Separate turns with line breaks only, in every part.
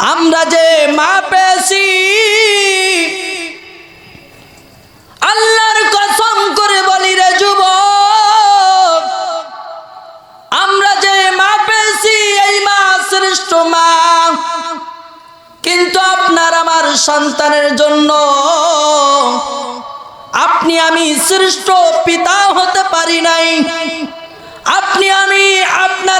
আমরা যে মা পেয়েছি, আল্লাহর কসম করে বলি রে যুব আমরা যে মা পেয়েছি, এই মা শ্রেষ্ঠ মা। কিন্তু আপনার আমার সন্তানের জন্য আপনি আমি শ্রেষ্ঠ পিতা হতে পারি নাই। আপনি আমি আপনার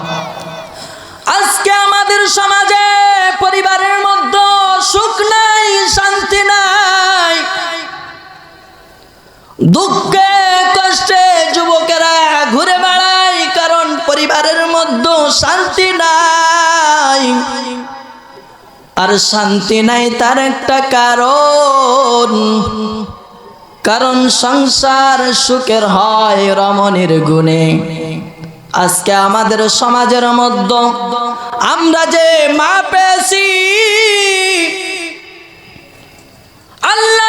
দুঃখে কষ্টে যুবকেরা ঘুরে বেড়ায়, কারণ পরিবারের মধ্যে শান্তি নাই। আর শান্তি নাই তার একটা কারণ কারণ সংসার সুখের হয় রমণীর গুণে। আজকে আমাদের সমাজের মধ্যে আমরা যে মা পেয়েছি আল্লাহর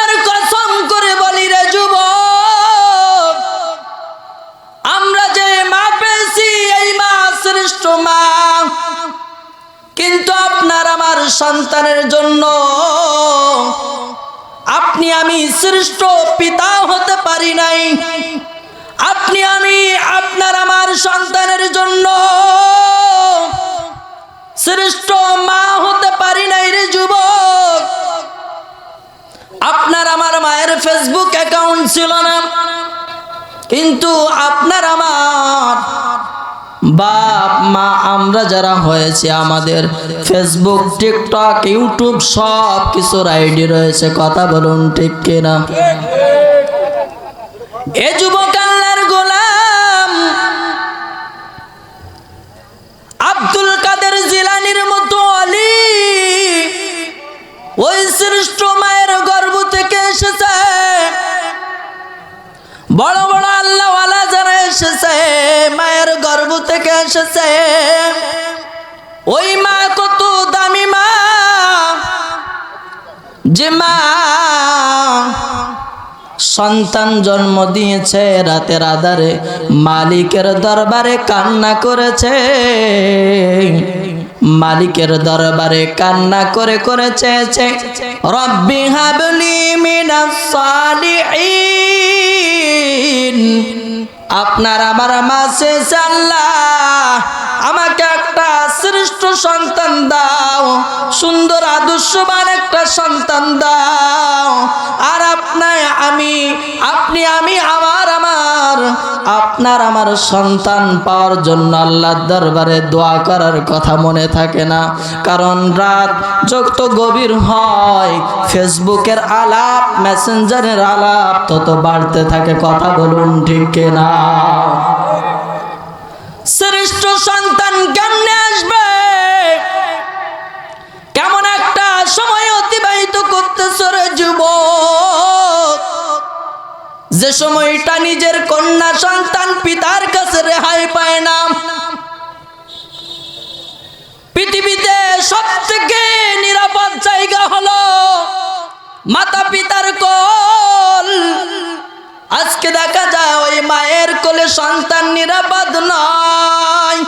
মা মা কিন্তু আপনার আমার সন্তানের জন্য আপনি আমি শ্রেষ্ঠ পিতা হতে পারি নাই। আপনি আমি আপনার আমার সন্তানের জন্য শ্রেষ্ঠ মা হতে পারি নাই রে যুবক। আপনার আমার মায়ের ফেসবুক অ্যাকাউন্ট ছিল না, কিন্তু আপনার আমার বাপ মা আমরা যারা হয়েছে আমাদের ফেসবুক টিকটক ইউটিউব সব কিছুর আইডি রয়েছে কথা বলুন ঠিক কিনা? এ যুবক এসেছে। ওই মা কত দামি মা। যে মা সন্তান জন্ম দিয়েছে রাতের আধারে, মালিকের দরবারে কান্না করেছে। মালিকের দরবারে কান্না করে করে চেয়েছে, রব্বি হাবলি মিনাস সালিহিন। আপনার আমার মা শেষে আল্লাহ আমাকে একটা শ্রেষ্ঠ সন্তান দাও, সুন্দর আদর্শবান একটা সন্তান দাও। আর আপনার আমি, আপনি, আমি, আমার আমার, আপনার আমার সন্তান পাওয়ার জন্য আল্লাহর দরবারে দোয়া করার কথা মনে থাকে না। কারণ রাত যত গভীর হয়, ফেসবুকের আলাপ, মেসেঞ্জারের আলাপ, তত বাড়তে থাকে। কথা বলুন ঠিক না যে সময়টা নিজের কন্যা সন্তান পিতার কাছে রেহাই পায় না। পৃথিবীতে সব থেকে নিরাপদ জায়গা হলো মাতা পিতার কোল। আজকে দেখা যায় ওই মায়ের কোলে সন্তান নিরাপদ নয়।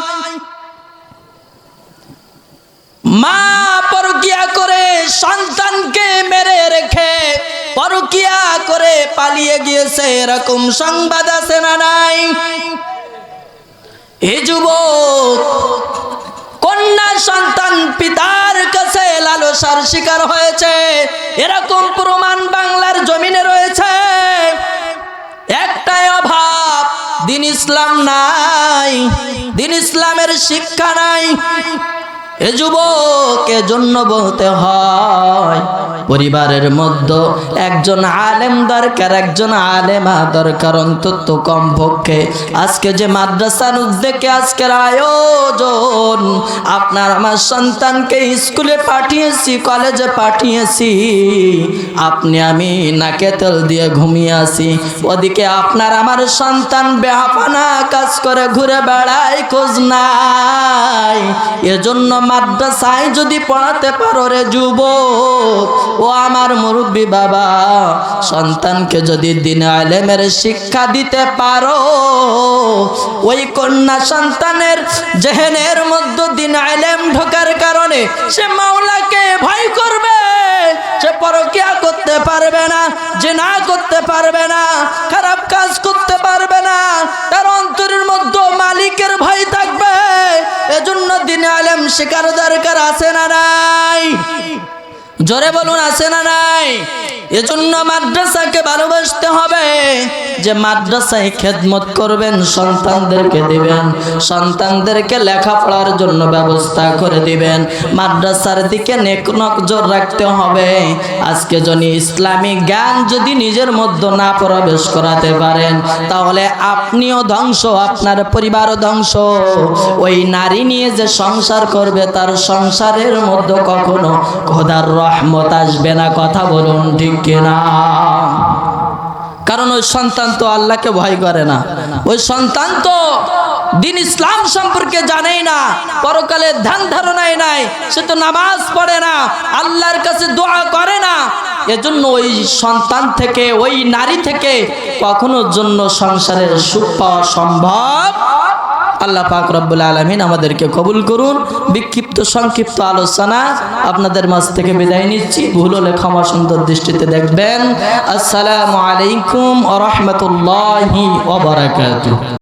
মা পরকিয়া করে করে পালিয়ে গিয়েছে, এরকম সংবাদ আছে না নাই? এ যুবক, কন্যা সন্তান পিতার কাছে লালসার শিকার হয়েছে, এরকম প্রমাণ বাংলার জমিনে রয়েছে। একটাই অভাব, দিন ইসলাম নাই, দিন ইসলামের শিক্ষা নাই। এ জন্য বলতে হয়, পরিবারের মধ্যে একজন আলেম দরকার, একজন আলেমা দরকার, অন্তত আজকে যে মাদ্রাসার উদ্যোগে আজকের আয়োজন, আপনার আমার সন্তানকে স্কুলে পাঠিয়েছি, কলেজে পাঠিয়েছি, আপনি আমি নাকে তেল দিয়ে ঘুমিয়ে আসি ওদিকে আপনার আমার সন্তান বেহাপানা কাজ করে ঘুরে বেড়ায়, খোঁজ নাই। এজন্য মাদ্রাসায় যদি পড়াতে পারো রে যুবক, ও আমার মুরব্বী বাবা, সন্তানকে যদি দিন আলেমের শিক্ষা দিতে পারো, ওই কন্যা সন্তানের জেহেনের মধ্যে দিন আলেম ঢোকার কারণে সে মাওলাকে ভয় করবে, সে পরকিয়া করতে পারবে না যে না করতে পারবে না, খারাপ কাজ করতে মালিকের ভয় থাকবে। এজন্য দিনে আলেম শিকার দরকার, আছে না নাই? জোরে বলুন, আছে না নাই? এজন্য মাদ্রাসাকে ভালোবাসতে হবে যে মাদ্রাসায় খেদমত করবেন, সন্তানদেরকে দিবেন, সন্তানদেরকে লেখাপড়ার জন্য ব্যবস্থা করে দিবেন। মাদ্রাসার দিকে নেক নজর রাখতে হবে। আজকে যদি ইসলামিক জ্ঞান যদি নিজের মধ্যে না প্রবেশ করাতে পারেন, তাহলে আপনিও ধ্বংস, আপনার পরিবারও ধ্বংস। ওই নারী নিয়ে যে সংসার করবে, তার সংসারের মধ্যে কখনো খোদার রহমত আসবে না। কথা বলুন ঠিক কিনা। কারণ ওই সন্তান তো আল্লাহকে ভয় করে না। ওই সন্তান তো দিন ইসলাম সম্পর্কে জানেই না, পরকালে ধ্যান ধারণাই নাই, সে তো নামাজ পড়ে না, আল্লাহর কাছে দোয়া করে না। এজন্য ওই সন্তান থেকে, ওই নারী থেকে কখনো জন্য সংসারের সুখ পাওয়া সম্ভব আল্লাহ পাক রব্বুল আলমিন আমাদেরকে কবুল করুন। বিক্ষিপ্ত, সংক্ষিপ্ত আলোচনা আপনাদের মাঝ থেকে বিদায় নিচ্ছি। ভুল হলে ক্ষমা সুন্দর দৃষ্টিতে দেখবেন। আসসালামু আলাইকুম আ রহমতুল্লাহি